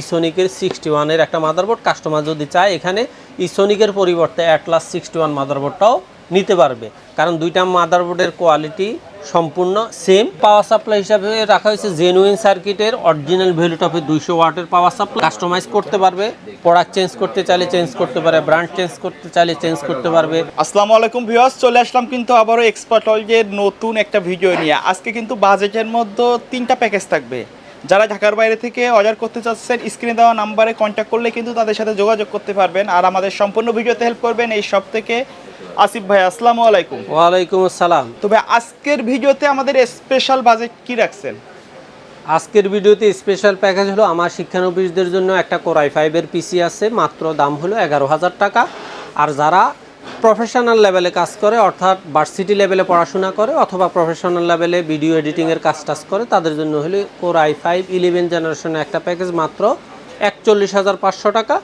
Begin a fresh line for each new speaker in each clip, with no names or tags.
ইসোনিকের sixty ওয়ানের একটা motherboard customer যদি চায়, এখানে ইসোনিকের পরিবর্তে অ্যাটলাস সিক্সটি ওয়ান মাদারবোর্ডটাও নিতে পারবে। কারণ দুইটা মাদারবোর্ডের কোয়ালিটি সম্পূর্ণ সেম পাওয়ার সাপ্লাই হিসাবে রাখা হয়েছে জেনুইন সার্কিটের অরিজিনাল ভ্যালুটপের দুইশো ওয়াটের পাওয়ার সাপ্লাই কাস্টমাইজ করতে পারবে প্রোডাক্ট চেঞ্জ করতে চাইলে চেঞ্জ করতে পারে ব্র্যান্ড চেঞ্জ করতে চাইলে চেঞ্জ করতে পারবে।
আসসালামু আলাইকুম ভিউয়ার্স চলে আসলাম কিন্তু আবারও এক্সপার্ট অয়েলের নতুন একটা ভিডিও নিয়ে। আজকে কিন্তু বাজেটের মধ্যে তিনটা প্যাকেজ থাকবে। যারা ঢাকার বাইরে থেকে অর্ডার করতে চাচ্ছেন স্ক্রিনে দেওয়া নাম্বারে কন্ট্যাক্ট করলে কিন্তু তাদের সাথে যোগাযোগ করতে পারবেন। আর আমাদের সম্পূর্ণ ভিডিওতে হেল্প করবেন এই সব থেকে আসিফ ভাই আসসালামু আলাইকুম।
ওয়ালাইকুম আসসালাম।
তবে আজকের ভিডিওতে আমাদের স্পেশাল বাজেট কি রাখছেন?
আজকের ভিডিওতে স্পেশাল প্যাকেজ হলো আমার শিক্ষানবিশদের জন্য একটা কোরাই ফাইভের পিসি আছে মাত্র দাম হলো এগারো হাজার টাকা। আর যারা প্রফেশনাল লেভেলে কাজ করে অর্থাৎ ভার্সিটি লেভেলে পড়াশোনা করে অথবা প্রফেশনাল লেভেলে ভিডিও এডিটিংয়ের কাজ টাজ করে তাদের জন্য হলে কোর আই ফাইভ ইলেভেন জেনারেশনের একটা প্যাকেজ মাত্র একচল্লিশ হাজার পাঁচশো টাকা।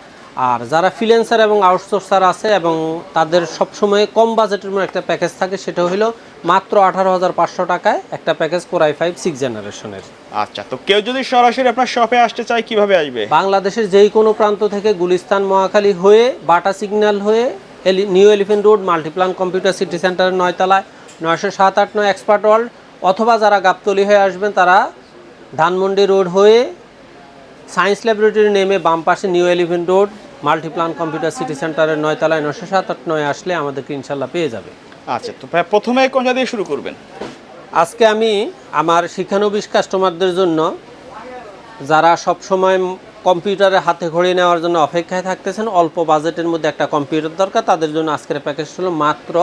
আর যারা ফ্রিল্যান্সার এবং আউটসোর্সার আছে এবং তাদের সবসময় কম বাজেটের মধ্যে একটা প্যাকেজ থাকে সেটা হলো মাত্র আঠারো হাজার পাঁচশো টাকায় একটা প্যাকেজ কোরাই ফাইভ সিক্স জেনারেশনের
আচ্ছা তো কেউ যদি সরাসরি আপনার শপে আসতে চায় কীভাবে আসবে?
বাংলাদেশের যেই কোনো প্রান্ত থেকে গুলিস্তান মহাখালী হয়ে বাটা সিগন্যাল হয়ে new elephant road Multiplan computer city সেন্টারের নয়তলায় নয়শো সাত আট নয় এক্সপার্ট ওয়ার্ল্ড অথবা যারা গাবতলি হয়ে আসবেন তারা ধানমন্ডি রোড হয়ে সায়েন্স ল্যাবরেটরি নেমে বাম পাশে new elephant road Multiplan computer city সেন্টারের নয়তলায় নয়শো সাত আট নয় আসলে আমাদেরকে ইনশাল্লাহ পেয়ে যাবে।
আচ্ছা তো ভাই প্রথমে কোনটা দিয়ে শুরু করবেন?
আজকে আমি আমার শিক্ষানবিশ কাস্টমারদের জন্য যারা সব সময় কম্পিউটারে হাতে ঘড়ি নেওয়ার জন্য অপেক্ষায় থাকতেছেন। অল্প বাজেটের মধ্যে একটা কম্পিউটার দরকার, তাদের জন্য আজকের প্যাকেজ হলো মাত্র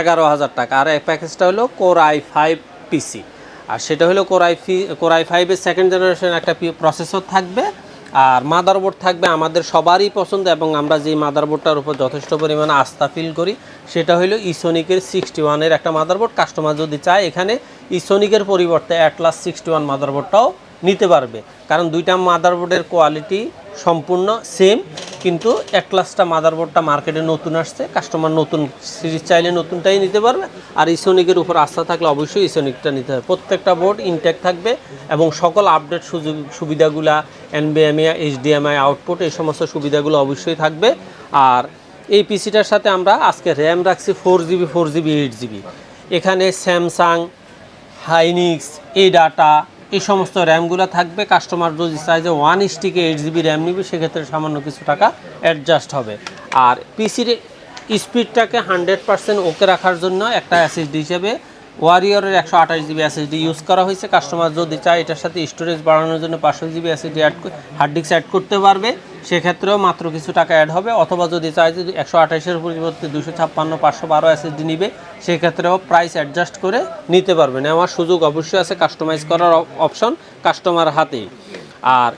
এগারো হাজার টাকা। আর এই প্যাকেজটা হলো কোর আই ফাইভ পিসি আর সেটা হলো কোরাই ফি কোরাই ফাইভের সেকেন্ড জেনারেশন একটা প্রসেসর থাকবে। আর মাদারবোর্ড থাকবে আমাদের সবারই পছন্দ এবং আমরা যে মাদারবোর্ডটার উপর যথেষ্ট পরিমাণে আস্থা ফিল করি, সেটা হলো ইসোনিকের সিক্সটি ওয়ানের একটা মাদারবোর্ড কাস্টমার যদি চায় এখানে ইসোনিকের পরিবর্তে অ্যাটলাস সিক্সটি ওয়ান মাদারবোর্ডটাও নিতে পারবে। কারণ দুইটা মাদারবোর্ডের কোয়ালিটি সম্পূর্ণ সেম কিন্তু অ্যাটলাসটা মাদারবোর্ডটা মার্কেটে নতুন আসছে কাস্টমার নতুন সিরিজ চাইলে নতুনটাই নিতে পারবে। আর ইসোনিকের উপর আস্থা থাকলে অবশ্যই ইসোনিকটা নিতে হবে। প্রত্যেকটা বোর্ড ইনটেক থাকবে এবং সকল আপডেট সুযোগ সুবিধাগুলা এনবিএমএ এইচডিএমআই আউটপুট এই সমস্ত সুবিধাগুলো অবশ্যই থাকবে। আর এই পিসিটার সাথে আমরা আজকে র্যাম রাখছি four GB four GB eight GB এখানে স্যামসাং হাইনিক্স এই ডাটা এই সমস্ত র্যামগুলো থাকবে কাস্টমার যদি চায় যে ওয়ান স্টিকে এইট জিবি র্যাম নিবে, সেক্ষেত্রে সামান্য কিছু টাকা অ্যাডজাস্ট হবে। আর পিসির স্পিডটাকে হান্ড্রেড পার্সেন্ট ওকে রাখার জন্য একটা অ্যাসিসডি হিসেবে ওয়ারিয়রের একশো আঠাশ জিবি এসএসডি ইউজ করা হয়েছে। কাস্টমার যদি চায় এটার সাথে স্টোরেজ বাড়ানোর জন্য পাঁচশো GB SSD add hard disk add করতে পারবে। সেক্ষেত্রেও মাত্র কিছু টাকা অ্যাড হবে, অথবা যদি চায় যে একশো আঠাশের পরিবর্তে দুশো ছাপ্পান্ন, পাঁচশো বারো এসএসডি নিবে, সেক্ষেত্রেও প্রাইস অ্যাডজাস্ট করে নিতে পারবেন আমার সুযোগ অবশ্যই আছে কাস্টমাইজ করার অপশন কাস্টমার হাতে আর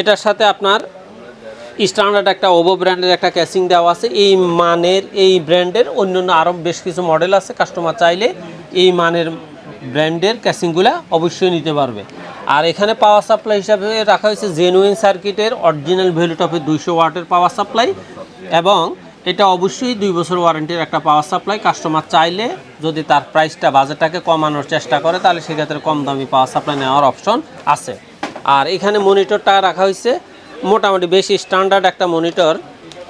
এটার সাথে আপনার স্ট্যান্ডার্ড একটা ওভো ব্র্যান্ডের একটা ক্যাসিং দেওয়া আছে। এই মানের, এই ব্র্যান্ডের অন্যান্য আরও বেশ কিছু মডেল আছে। কাস্টমার চাইলে এই মানের ব্র্যান্ডের ক্যাসিংগুলো অবশ্যই নিতে পারবে। আর এখানে পাওয়ার সাপ্লাই হিসাবে রাখা হয়েছে জেনুইন সার্কিটের অরিজিনাল ভ্যালুটপের দুইশো ওয়াটের পাওয়ার সাপ্লাই এবং এটা অবশ্যই দুই বছর ওয়ারেন্টির একটা পাওয়ার সাপ্লাই কাস্টমার চাইলে যদি তার প্রাইসটা বাজেটটাকে কমানোর চেষ্টা করে, তাহলে সেক্ষেত্রে কম দামি পাওয়ার সাপ্লাই নেওয়ার অপশন আছে। আর এখানে মনিটরটা রাখা হয়েছে, মোটামুটি বেশি স্ট্যান্ডার্ড একটা মনিটর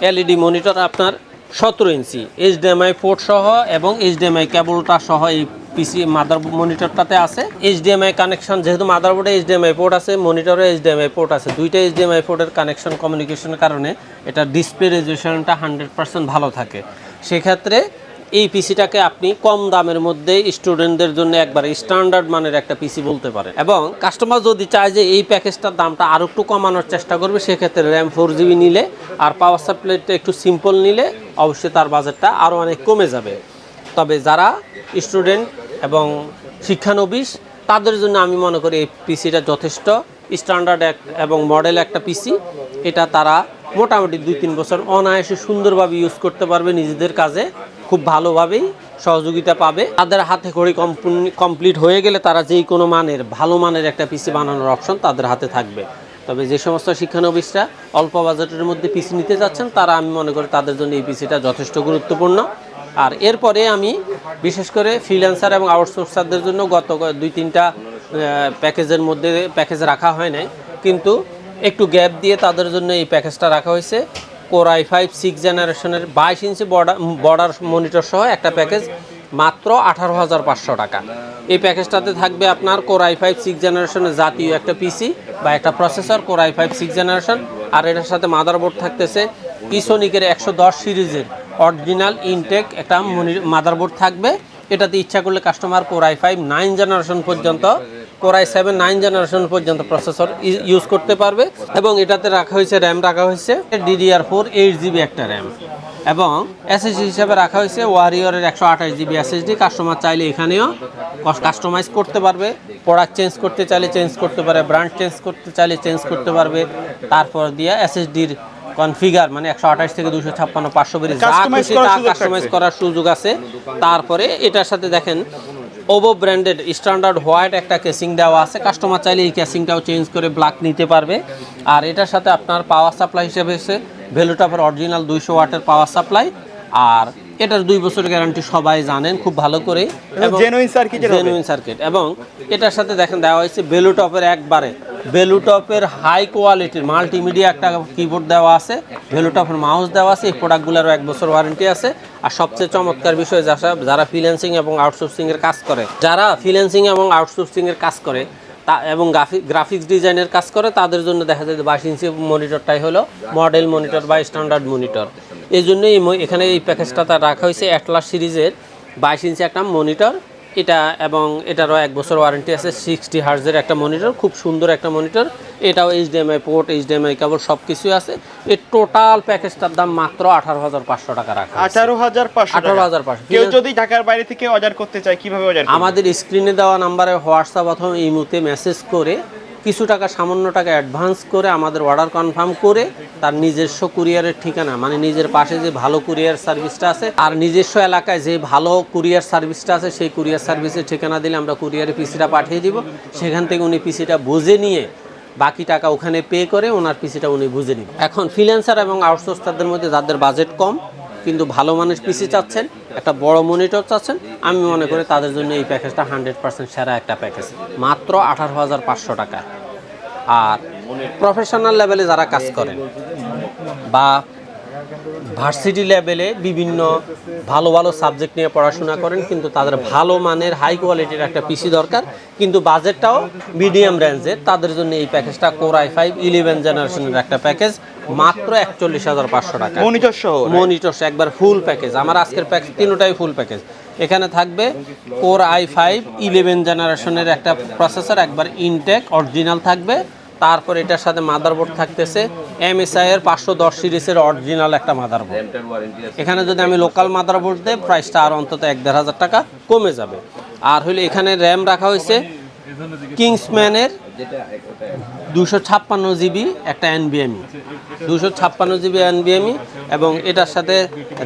এলইডি মনিটর আপনার সতেরো ইঞ্চি এইচডিএমআই পোর্ট সহ এবং এইচডিএমআই কেবলটা সহ এই পিসি মাদার মনিটরটাতে আছে। এইচডিএমআই কানেকশন যেহেতু মাদারবোর্ডে এইচডিএমআই পোর্ট আছে মনিটরে এইচডিএমআই পোর্ট আছে। দুইটা এইচডিএমআই পোর্টের কানেকশন কমিউনিকেশনের কারণে এটা ডিসপ্লে রেজুলেশনটা হান্ড্রেড পার্সেন্ট ভালো থাকে। সেক্ষেত্রে এই পিসিটাকে আপনি কম দামের মধ্যে স্টুডেন্টদের জন্য একবারে স্ট্যান্ডার্ড মানের একটা পিসি বলতে পারেন। এবং কাস্টমার যদি চায় যে এই প্যাকেজটার দামটা আরও একটু কমানোর চেষ্টা করবে, সেক্ষেত্রে র্যাম ফোর জিবি নিলে আর পাওয়ার সাপ্লাইটা একটু সিম্পল নিলে অবশ্যই তার বাজেটটা আরও অনেক কমে যাবে। তবে যারা স্টুডেন্ট এবং শিক্ষানবিশ, তাদের জন্য আমি মনে করি এই পিসিটা যথেষ্ট। স্ট্যান্ডার্ড এক এবং মডেল একটা পিসি। এটা তারা মোটামুটি দুই তিন বছর অনায়াসে সুন্দরভাবে ইউজ করতে পারবে নিজেদের কাজে, খুব ভালোভাবেই সহযোগিতা পাবে। তাদের হাতে খড়ি কমপ্লিট হয়ে গেলে তারা যেই কোনো মানের, ভালো মানের একটা পিসি বানানোর অপশন তাদের হাতে থাকবে। তবে যে সমস্ত শিক্ষানবিশরা অল্প বাজেটের মধ্যে পিসি নিতে যাচ্ছেন, তারা আমি মনে করি তাদের জন্য এই পিসিটা যথেষ্ট গুরুত্বপূর্ণ। আর এরপরে আমি বিশেষ করে ফ্রিল্যান্সার এবং আউটসোর্সারদের জন্য গত দুই, তিনটা প্যাকেজের মধ্যে প্যাকেজ রাখা হয় নাই। কিন্তু একটু গ্যাপ দিয়ে তাদের জন্য এই প্যাকেজটা রাখা হয়েছে। কোর আই ফাইভ সিক্স জেনারেশনের বাইশ ইঞ্চি বর্ডার বর্ডার মনিটর সহ একটা প্যাকেজ মাত্র আঠারো হাজার পাঁচশো টাকা। এই প্যাকেজটাতে থাকবে আপনার কোর আই ফাইভ সিক্স জেনারেশনের জাতীয় একটা পিসি বা একটা processor core I five six generation আর এটার সাথে মাদারবোর্ড থাকতেছে ইসোনিকের একশো দশ সিরিজের। অরিজিনাল ইনটেক, একটা মাদারবোর্ড থাকবে। এটাতে ইচ্ছা করলে customer core I five nine generation পর্যন্ত core I seven nine generation পর্যন্ত প্রসেসর ইউজ করতে পারবে। এবং এটাতে রাখা হয়েছে র্যাম রাখা হয়েছে ডিডিআর ফোর এইট জিবি একটা র্যাম এবং এসএসডি হিসাবে রাখা হয়েছে ওয়ারিয়রের একশো আঠাশ জিবি এসএসডি কাস্টমার চাইলে এখানেও কাস্টমাইজ করতে পারবে। প্রোডাক্ট চেঞ্জ করতে চাইলে চেঞ্জ করতে পারে ব্র্যান্ড চেঞ্জ করতে চাইলে চেঞ্জ করতে পারবে। তারপর দিয়ে এসএসডির কনফিগার মানে একশো আঠাশ থেকে দুশো ছাপ্পান্ন পাঁচশো বেরি যা খুশি
করার
তা
সুযোগ
কাস্টমাইজ করার সুযোগ আছে। তারপরে এটার সাথে দেখেন ওভো ব্র্যান্ডেড স্ট্যান্ডার্ড হোয়াইট একটা কেসিং দেওয়া আছে। কাস্টমার চাইলে এই কেসিংটাও চেঞ্জ করে ব্ল্যাক নিতে পারবে। আর এটার সাথে আপনার পাওয়ার সাপ্লাই হিসেবে এসে ভ্যালুটপের অরিজিনাল দুইশো ওয়াটের পাওয়ার সাপ্লাই আর এটার দুই বছরের গ্যারান্টি সবাই জানেন খুব ভালো করে।
এর হবে।
জেনুইন সার্কিট এবং এটার সাথে দেখেন দেওয়া হয়েছে বেলুটপের একবারে। বেলুটপের হাই কোয়ালিটির মাল্টিমিডিয়া একটা কিবোর্ড দেওয়া আছে বেলুটপের মাউস দেওয়া আছে, এই প্রোডাক্টগুলোরও এক বছর ওয়ারেন্টি আছে। আর সবচেয়ে চমৎকার বিষয় যারা যারা ফ্রিল্যান্সিং এবং আউটসোর্সিংয়ের কাজ করে, যারা ফ্রিল্যান্সিং এবং আউটসোর্সিংয়ের কাজ করে, তা এবং গ্রাফিক্স ডিজাইনের কাজ করে, তাদের জন্য দেখা যায় বাইশ ইঞ্চি মনিটরটাই হলো মডেল মনিটর বা স্ট্যান্ডার্ড মনিটর এই জন্যই এখানে এই প্যাকেজটা রাখা হয়েছে অ্যাটলাস সিরিজের বাইশ ইঞ্চি একটা মনিটর এটা এবং এটারও এক বছর ওয়ারেন্টি আছে সিক্সটি হার্জের একটা মনিটর খুব সুন্দর একটা মনিটর এটাও এইচডিএমআই পোর্ট এইচডিএমআই কেবল সব কিছুই আছে। এই টোটাল প্যাকেজটার দাম মাত্র আঠারো হাজার পাঁচশো টাকা রাখা
আঠারো হাজার পাঁচশো
আঠারো হাজার পাঁচশো।
কেউ যদি ঢাকার বাইরে থেকে অর্ডার করতে চায় কীভাবে অর্ডার
আমাদের স্ক্রিনে দেওয়া নাম্বারে হোয়াটসঅ্যাপ অথবা ইমুতে মেসেজ করে কিছু টাকা, সামান্য টাকা অ্যাডভান্স করে আমাদের অর্ডার কনফার্ম করে তার নিজস্ব কুরিয়ারের ঠিকানা মানে নিজের পাশে যে ভালো কুরিয়ার সার্ভিসটা আছে আর নিজস্ব এলাকায় যে ভালো কুরিয়ার সার্ভিসটা আছে সেই কুরিয়ার সার্ভিসের ঠিকানা দিলে আমরা কুরিয়ারে পিসিটা পাঠিয়ে দিব। সেখান থেকে উনি পিসিটা বুঝে নিয়ে বাকি টাকা ওখানে পে করে ওনার পিসিটা উনি বুঝে নিন এখন ফ্রিল্যান্সার এবং আউটসোর্স তাদের মধ্যে যাদের বাজেট কম, কিন্তু ভালো মানুষ পিসি চাচ্ছেন, একটা বড় মনিটর চাচ্ছেন, আমি মনে করি তাদের জন্য এই প্যাকেজটা হান্ড্রেড পার্সেন্ট সেরা একটা প্যাকেজ মাত্র আঠারো হাজার পাঁচশো টাকা আর প্রফেশনাল লেভেলে যারা কাজ করেন বা ভার্সিটি লেভেলে বিভিন্ন ভালো ভালো সাবজেক্ট নিয়ে পড়াশোনা করেন কিন্তু তাদের ভালো মানের হাই কোয়ালিটির একটা পিসি দরকার। কিন্তু বাজেটটাও মিডিয়াম রেঞ্জের তাদের জন্য এই প্যাকেজটা কোর আই ফাইভ ইলেভেন জেনারেশনের একটা প্যাকেজ মাত্র একচল্লিশ হাজার পাঁচশো টাকা।
মনিটর সহ
মনিটরস একবার ফুল প্যাকেজ আমার আজকের প্যাকেজ তিনটাই ফুল প্যাকেজ এখানে থাকবে কোর আই ফাইভ ইলেভেন জেনারেশনের একটা প্রসেসর একবার ইনটেক অরিজিনাল থাকবে। তারপর এটার সাথে মাদারবোর্ড থাকতেছে এম এস আই এর পাঁচশো দশ সিরিজের অরিজিনাল একটা মাদারবোর্ড এখানে যদি আমি লোকাল মাদারবোর্ড দেই প্রাইসটা আর অন্তত এক দেড় হাজার টাকা কমে যাবে। আর হইলে এখানে র্যাম রাখা হয়েছে কিংসম্যানের দুশো ছাপ্পান্ন জিবি একটা এনবিএমই। দুশো ছাপ্পান্ন জিবি এনবিএমই এবং এটার সাথে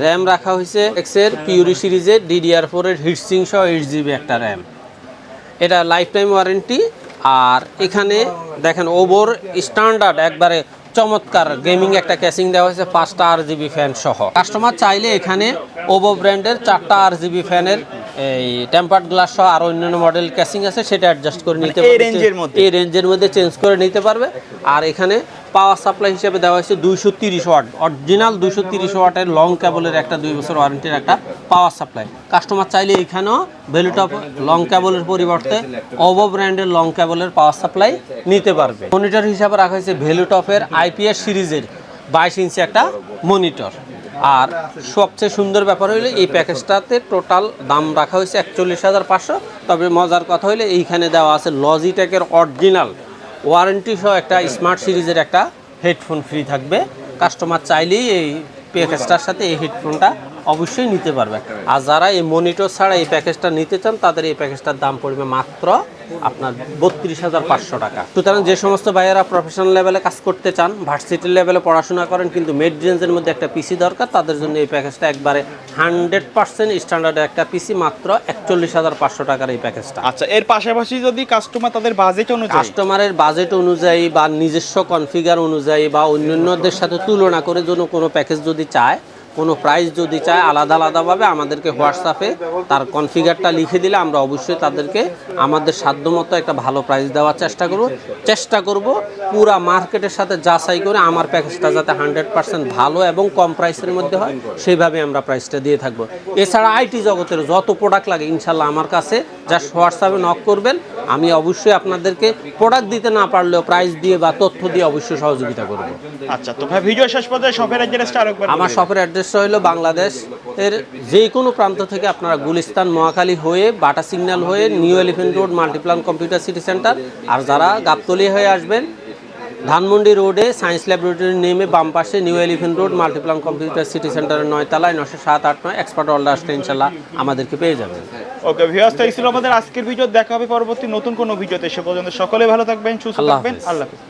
র্যাম রাখা হয়েছে এক্সের পিউরি সিরিজের ডিডিআর ফোরের হিটসিং সহ এইট জিবি একটা র্যাম। এটা লাইফ টাইম ওয়ারেন্টি আর এখানে দেখেন ওভোর স্ট্যান্ডার্ড একবারে চমৎকার গেমিং একটা ক্যাসিং দেওয়া হয়েছে পাঁচটা আর জিবি ফ্যান সহ। কাস্টমার চাইলে এখানে ওভো ব্র্যান্ডের চারটা আর জিবি ফ্যানের এই টেম্পার্ড গ্লাস সহ আর অন্যান্য মডেল ক্যাসিং আছে সেটা অ্যাডজাস্ট করে নিতে
মানে এই
পারবে।
রেঞ্জের মধ্যে?
এই রেঞ্জের মধ্যে চেঞ্জ করে নিতে পারবে। আর এখানে পাওয়ার সাপ্লাই হিসেবে দেওয়া হয়েছে দুইশো তিরিশ ওয়াট। অরিজিনাল দুইশো তিরিশ ওয়াটের লং কেবলের একটা দুই বছর ওয়ারেন্টির একটা পাওয়ার সাপ্লাই কাস্টমার চাইলে এখানেও ভ্যালুটপ লং কেবলের পরিবর্তে ওভো ব্র্যান্ডের লং কেবলের পাওয়ার সাপ্লাই নিতে পারবে। মনিটর হিসাবে রাখা হয়েছে ভ্যালুটপের আইপিএস সিরিজের বাইশ ইঞ্চি একটা মনিটর আর সবচেয়ে সুন্দর ব্যাপার হইলে এই প্যাকেজটাতে টোটাল দাম রাখা হয়েছে একচল্লিশ হাজার পাঁচশো। তবে মজার কথা হইলে এইখানে দেওয়া আছে লজিটেকের অরিজিনাল ওয়ারেন্টি সহ একটা স্মার্ট সিরিজের একটা হেডফোন ফ্রি থাকবে। কাস্টমার চাইলেই এই প্যাকেজটার সাথে এই হেডফোনটা অবশ্যই নিতে পারবে। আর যারা এই মনিটর ছাড়া এই প্যাকেজটা নিতে চান তাদের এই প্যাকেজটার দাম পড়বে মাত্র আপনার বত্রিশ হাজার পাঁচশো টাকা। সুতরাং যে সমস্ত ভাইয়েরা প্রফেশনাল লেভেলে কাজ করতে চান ভার্সিটি লেভেলে পড়াশোনা করেন কিন্তু মিড রেঞ্জের মধ্যে একটা পিসি দরকার তাদের জন্য এই প্যাকেজটা একবারে হান্ড্রেড পার্সেন্ট স্ট্যান্ডার্ডের একটা পিসি মাত্র একচল্লিশ হাজার পাঁচশো টাকার এই প্যাকেজটা
আচ্ছা এর পাশাপাশি যদি কাস্টমার তাদের বাজেট অনুযায়ী
কাস্টমারের বাজেট অনুযায়ী বা নিজস্ব কনফিগার অনুযায়ী বা অন্যান্যদের সাথে তুলনা করে জন্য কোনো প্যাকেজ যদি চায় কোনো প্রাইস যদি চায় আলাদা আলাদাভাবে আমাদেরকে হোয়াটসঅ্যাপে তার কনফিগারটা লিখে দিলে আমরা অবশ্যই তাদেরকে আমাদের সাধ্যমতো একটা ভালো প্রাইস দেওয়ার চেষ্টা করব। চেষ্টা করব পুরা মার্কেটের সাথে যাচাই করে আমার প্যাকেজটা যাতে হান্ড্রেড পার্সেন্ট ভালো এবং কম প্রাইসের মধ্যে হয়, সেইভাবে আমরা প্রাইসটা দিয়ে থাকব। এছাড়া আইটি জগতের যত প্রোডাক্ট লাগে, ইনশাল্লাহ আমার কাছে জাস্ট হোয়াটসঅ্যাপে নক করবেন। আমি অবশ্যই আপনাদেরকে প্রোডাক্ট দিতে না পারলেও প্রাইস দিয়ে বা তথ্য দিয়ে অবশ্যই সহযোগিতা করব।
আচ্ছা তো ভাই ভিডিও শেষ পর্যায়ে শপের অ্যাড্রেসটা আরেকবার
আমার শপের অ্যাড্রেসটা হলো বাংলাদেশ এর যে কোনো প্রান্ত থেকে আপনারা গুলিস্তান মহাখালী হয়ে বাটা সিগন্যাল হয়ে new elephant road Multiplan computer city centre আর যারা গাবতলি হয়ে আসবেন ধানমন্ডি রোডে সায়েন্স ল্যাবরেটরি নেমে বাম পাশে new elephant road Multiplan computer city সেন্টারের নয়তলায় নশো সাত আট নয় এক্সপার্ট অল্ডার আসলে ইনশাল্লাহ আমাদেরকে পেয়ে যাবে
ওকে ভিউয়ার্স তাই ছিল আমাদের আজকের ভিডিও। দেখা হবে পরবর্তী নতুন কোনো ভিডিওতে। সে পর্যন্ত সকলে ভালো থাকবেন সুস্থ থাকবেন। আল্লাহ হাফেজ।